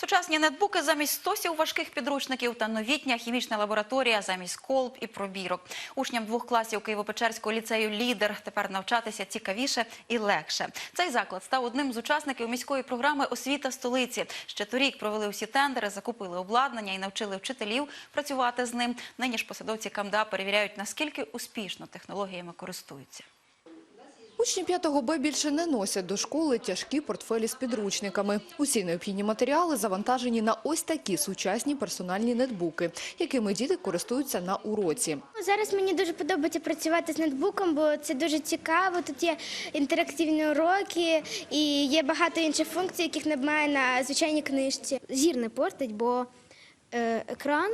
Сучасні нетбуки замість стосів важких підручників та новітня хімічна лабораторія замість колб і пробірок. Учням двох класів Києво-Печерського ліцею «Лідер» тепер навчатися цікавіше і легше. Цей заклад став одним з учасників міської програми «Освіта столиці». Ще торік провели усі тендери, закупили обладнання і навчили вчителів працювати з ним. Нині ж посадовці КамДА перевіряють, наскільки успішно технологіями користуються. Учні 5 Б більше не носять до школи тяжкі портфелі з підручниками. Усі необхідні матеріали завантажені на ось такі сучасні персональні нетбуки, якими діти користуються на уроці. Зараз мені дуже подобається працювати з ноутбуком, бо це дуже цікаво. Тут є інтерактивні уроки і є багато інших функцій, яких немає на звичайній книжці. Зір не портить, бо е, екран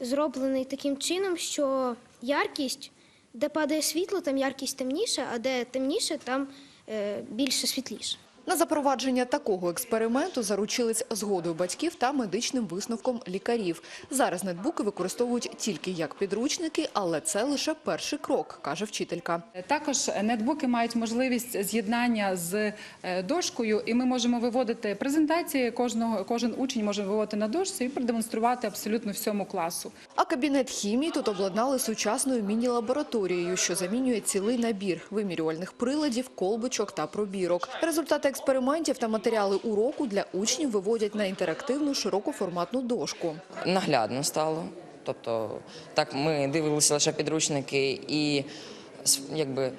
зроблений таким чином, що яркість, де падає світло, там яркість темніша, а де темніше, там е, більше світліше. На запровадження такого експерименту заручились згодою батьків та медичним висновком лікарів. Зараз нетбуки використовують тільки як підручники, але це лише перший крок, каже вчителька. Також нетбуки мають можливість з'єднання з е, дошкою, і ми можемо виводити презентації. Кожного кожен учень може виводити на дошці і продемонструвати абсолютно всьому класу. А кабінет хімії тут обладнали сучасною міні-лабораторією, що замінює цілий набір вимірювальних приладів, колбочок та пробірок. Результати експериментів та матеріали уроку для учнів виводять на інтерактивну широкоформатну дошку. наглядно стало. Тобто, так ми дивилися лише підручники і якби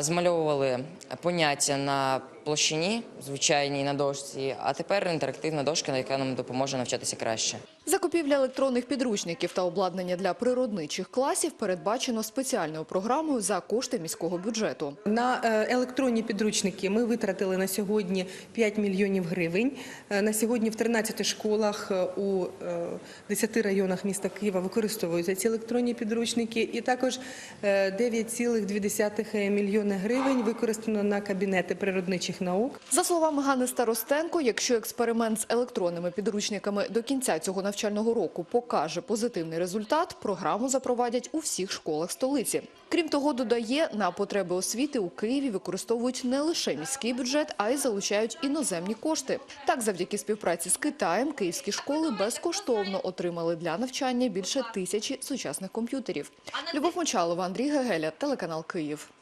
змальовували поняття на площині, звичайній на дошці, а тепер інтерактивна дошка, яка нам допоможе навчатися краще. Закупівля електронних підручників та обладнання для природничих класів передбачено спеціальною програмою за кошти міського бюджету. На е, електронні підручники ми витратили на сьогодні 5 мільйонів гривень. Е, На сьогодні в 13 школах е, у е, 10 районах міста Києва використовуються ці електронні підручники. І також е, 9,2 мільйони гривень використано на кабінети природничих наук. За словами Ганни Старостенко, якщо експеримент з електронними підручниками до кінця цього навчального року покаже позитивний результат, програму запровадять у всіх школах столиці. Крім того, додає, на потреби освіти у Києві використовують не лише міський бюджет, а й залучають іноземні кошти. Так, завдяки співпраці з Китаєм, київські школи безкоштовно отримали для навчання більше тисячі сучасних комп'ютерів. Любов Мочалова, Андрій Гегеля, телеканал Київ.